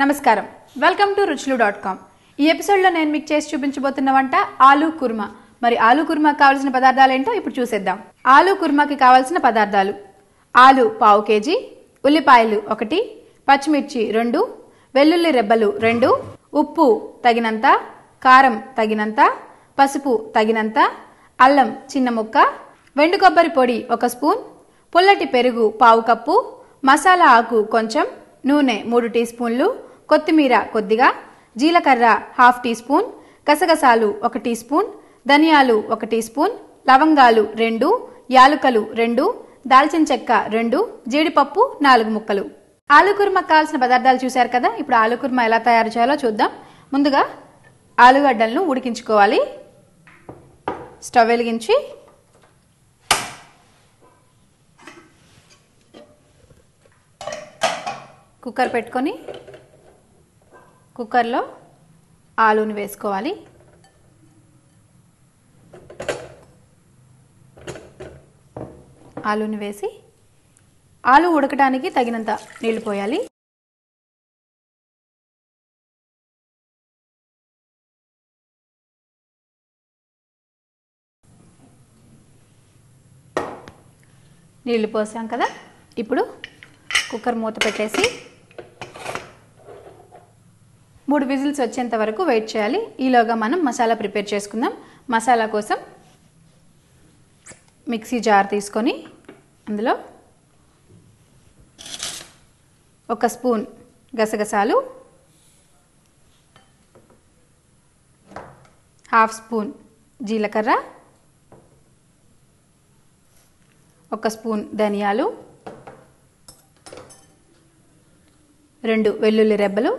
నమస్కారం. Welcome to Ruchulu dot com. ఈ ఎపిసోడ్లో నేను మీకు చేసి చూపించబోతున్న వంట ఆలూ కుర్మా. మరి ఆలూ కుర్మా కావాల్సిన పదార్థాలు ఏంటో ఇప్పుడు చూసేద్దాం. ఆలూ కుర్మాకి కావాల్సిన పదార్థాలు. ఆలు పావు కేజీ ఉల్లిపాయలు ఒకటి పచ్చిమిర్చి రెండు వెల్లుల్లి రెబ్బలు రెండు ఉప్పు తగినంత కారం తగినంత పసుపు తగినంత అల్లం చిన్న ముక్క వెండు కొబ్బరి పొడి ఒక స్పూన్ పుల్లటి పెరుగు పావు కప్పు మసాలా ఆకు కొంచెం నూనె మూడు టీ స్పూన్లు కొత్తిమీర కొద్దిగా జీలకర్ర హాఫ్ టీ స్పూన్ గసగసాలు ఒక టీ స్పూన్ ధనియాలు ఒక టీ స్పూన్ లవంగాలు రెండు యాలుకలు రెండు దాల్చిన చెక్క రెండు జీడిపప్పు నాలుగు ముక్కలు. ఆలు కావాల్సిన పదార్థాలు చూశారు కదా? ఇప్పుడు ఆలు కుర్మా ఎలా తయారు చేయాలో చూద్దాం. ముందుగా ఆలుగడ్డలను ఉడికించుకోవాలి. స్టవ్ వెలిగించి కుక్కర్ పెట్టుకొని కుక్కర్లో ఆలూని వేసుకోవాలి. ఆలూని వేసి ఆలు ఉడకడానికి తగినంత నీళ్ళు పోయాలి. నీళ్ళు పోసాం కదా? ఇప్పుడు కుక్కర్ మూత పెట్టేసి మూడు విజిల్స్ వచ్చేంత వరకు వెయిట్ చేయాలి. ఈలోగా మనం మసాలా ప్రిపేర్ చేసుకుందాం. మసాలా కోసం మిక్సీ జార్ తీసుకొని అందులో ఒక స్పూన్ గసగసాలు హాఫ్ స్పూన్ జీలకర్ర ఒక స్పూన్ ధనియాలు రెండు వెల్లుల్లి రెబ్బలు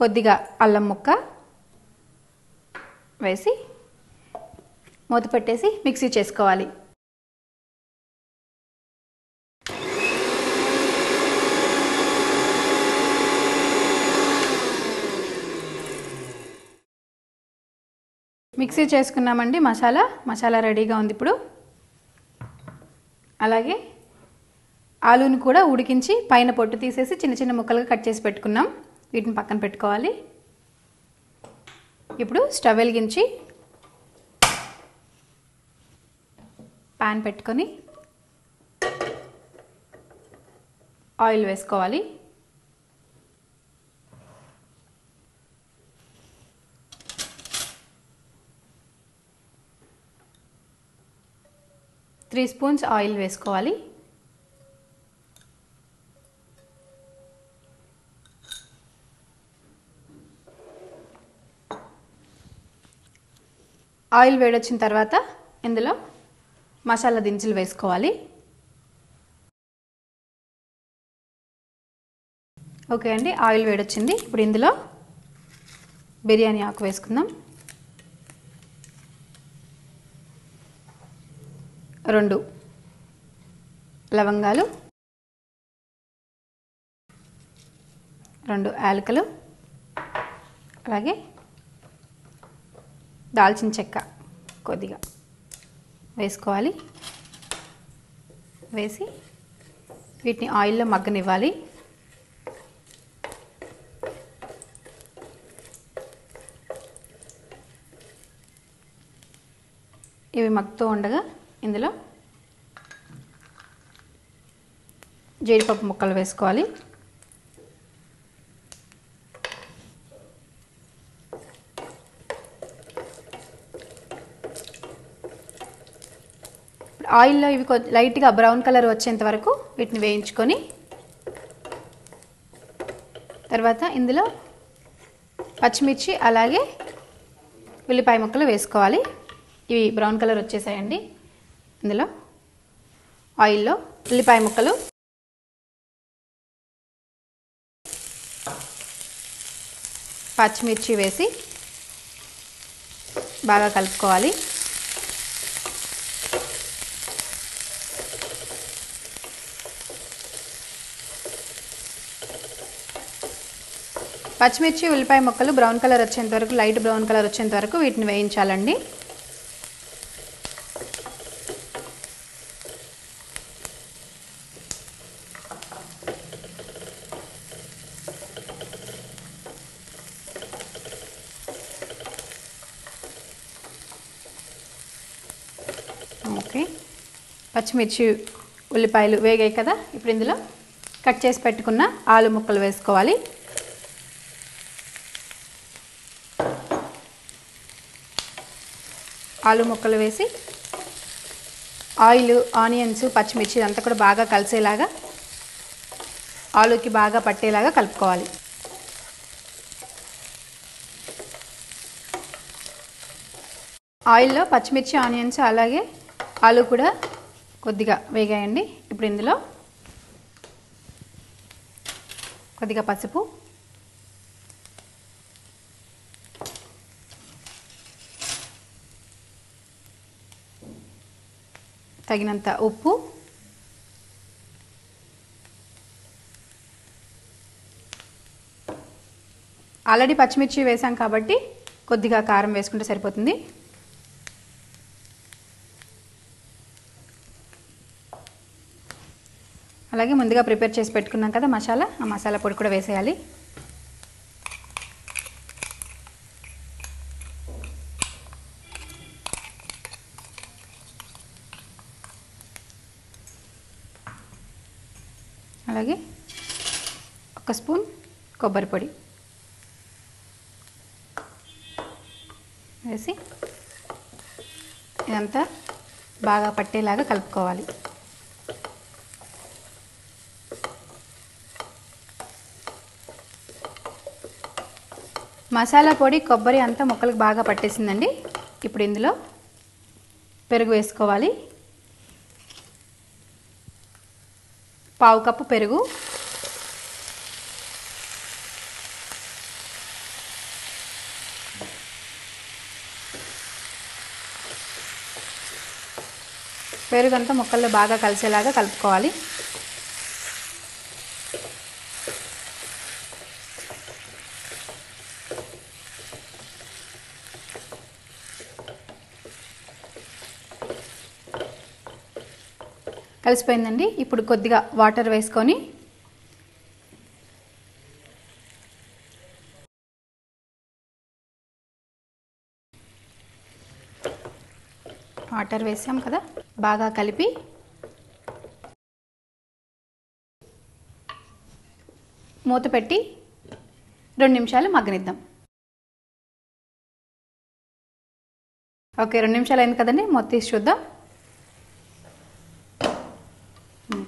కొద్దిగా అల్లం ముక్క వేసి మూత పెట్టేసి మిక్సీ చేసుకోవాలి. మిక్సీ చేసుకున్నామండి మసాలా. మసాలా రెడీగా ఉంది ఇప్పుడు. అలాగే ఆలూని కూడా ఉడికించి పైన పొట్టు తీసేసి చిన్న చిన్న ముక్కలుగా కట్ చేసి పెట్టుకున్నాం. వీటిని పక్కన పెట్టుకోవాలి. ఇప్పుడు స్టవ్ వెలిగించి ప్యాన్ పెట్టుకొని ఆయిల్ వేసుకోవాలి. త్రీ స్పూన్స్ ఆయిల్ వేసుకోవాలి. ఆయిల్ వేడొచ్చిన తర్వాత ఇందులో మసాలా దినుసులు వేసుకోవాలి. ఓకే అండి ఆయిల్ వేడొచ్చింది. ఇప్పుడు ఇందులో బిర్యానీ ఆకు వేసుకుందాం. రెండు లవంగాలు రెండు యాలకులు అలాగే దాల్చిన చెక్క కొద్దిగా వేసుకోవాలి. వేసి వీటిని ఆయిల్లో మగ్గనివ్వాలి. ఇవి మగ్గుతూ ఉండగా ఇందులో జీడిపప్పు ముక్కలు వేసుకోవాలి. ఆయిల్లో ఇవి కొద్ది లైట్గా బ్రౌన్ కలర్ వచ్చేంత వరకు వీటిని వేయించుకొని తర్వాత ఇందులో పచ్చిమిర్చి అలాగే ఉల్లిపాయ ముక్కలు వేసుకోవాలి. ఇవి బ్రౌన్ కలర్ వచ్చేసాయండి. ఇందులో ఆయిల్లో ఉల్లిపాయ ముక్కలు. పచ్చిమిర్చి వేసి బాగా కలుపుకోవాలి. పచ్చిమిర్చి ఉల్లిపాయ ముక్కలు బ్రౌన్ కలర్ వచ్చేంత వరకు లైట్ బ్రౌన్ కలర్ వచ్చేంత వరకు వీటిని వేయించాలండి. ఓకే. పచ్చిమిర్చి ఉల్లిపాయలు వేగాయి కదా? ఇప్పుడు ఇందులో కట్ చేసి పెట్టుకున్న ఆలు ముక్కలు వేసుకోవాలి. ఆలు ముక్కలు వేసి ఆయిల్ ఆనియన్స్ పచ్చిమిర్చి అంతా కూడా బాగా కలిసేలాగా ఆలుకి బాగా పట్టేలాగా కలుపుకోవాలి. ఆయిల్లో పచ్చిమిర్చి ఆనియన్స్ అలాగే ఆలు కూడా కొద్దిగా వేగాయండి. ఇప్పుడు ఇందులో కొద్దిగా పసుపు తగినంత ఉప్పు. ఆల్రెడీ పచ్చిమిర్చి వేసాం కాబట్టి కొద్దిగా కారం వేసుకుంటే సరిపోతుంది. అలాగే ముందుగా ప్రిపేర్ చేసి పెట్టుకున్నాం కదా మసాలా ఆ మసాలా పొడి కూడా వేసేయాలి. అలాగే ఒక స్పూన్ కొబ్బరి పొడి వేసి ఇదంతా బాగా పట్టేలాగా కలుపుకోవాలి. మసాలా పొడి కొబ్బరి అంతా ముక్కలకు బాగా పట్టేసిందండి. ఇప్పుడు ఇందులో పెరుగు వేసుకోవాలి. పావు కప్పు పెరుగు. పెరుగంతా ముక్కల్లో బాగా కలిసేలాగా కలుపుకోవాలి. కలిసిపోయిందండి. ఇప్పుడు కొద్దిగా వాటర్ వేసుకొని వాటర్ వేసాం కదా బాగా కలిపి మూత పెట్టి రెండు నిమిషాలు మగ్గనిద్దాం. ఓకే రెండు నిమిషాలు అయింది కదండి మూత తీసి చూద్దాం.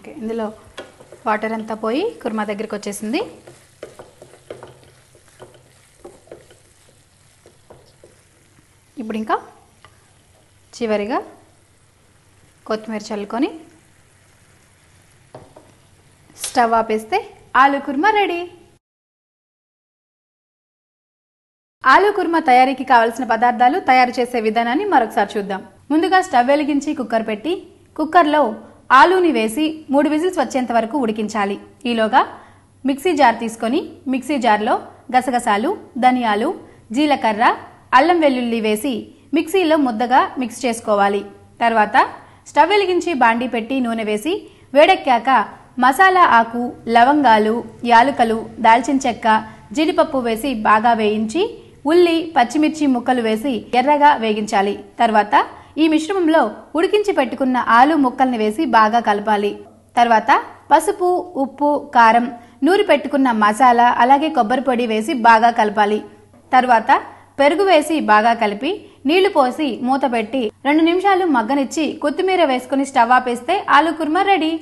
ఓకే ఇందులో వాటర్ అంతా పోయి కుర్మా దగ్గరికి వచ్చేసింది. ఇప్పుడు ఇంకా చివరిగా కొత్తిమీర చల్లుకొని స్టవ్ ఆపేస్తే ఆలు కుర్మా రెడీ. ఆలు కుర్మా తయారీకి కావలసిన పదార్థాలు తయారు చేసే విధానాన్ని మరొకసారి చూద్దాం. ముందుగా స్టవ్ వెలిగించి కుక్కర్ పెట్టి కుక్కర్లో ఆలూని వేసి మూడు విజిల్స్ వచ్చేంత వరకు ఉడికించాలి. ఈలోగా మిక్సీ జార్ తీసుకొని మిక్సీ జార్లో గసగసాలు ధనియాలు జీలకర్ర అల్లం వెల్లుల్లి వేసి మిక్సీలో ముద్దగా మిక్స్ చేసుకోవాలి. తర్వాత స్టవ్ వెలిగించి బాండీ పెట్టి నూనె వేసి వేడెక్కాక మసాలా ఆకు లవంగాలు యాలుకలు దాల్చిన చెక్క జీడిపప్పు వేసి బాగా వేయించి ఉల్లి పచ్చిమిర్చి ముక్కలు వేసి ఎర్రగా వేగించాలి. తర్వాత ఈ మిశ్రమంలో ఉడికించి పెట్టుకున్న ఆలు ముక్కల్ని వేసి బాగా కలపాలి. తర్వాత పసుపు ఉప్పు కారం నూరి పెట్టుకున్న మసాలా అలాగే కొబ్బరి పొడి వేసి బాగా కలపాలి. తర్వాత పెరుగు వేసి బాగా కలిపి నీళ్ళు పోసి మూత పెట్టి రెండు నిమిషాలు మగ్గనిచ్చి కొత్తిమీర వేసుకుని స్టవ్ ఆపేస్తే ఆలు కుర్మా రెడీ.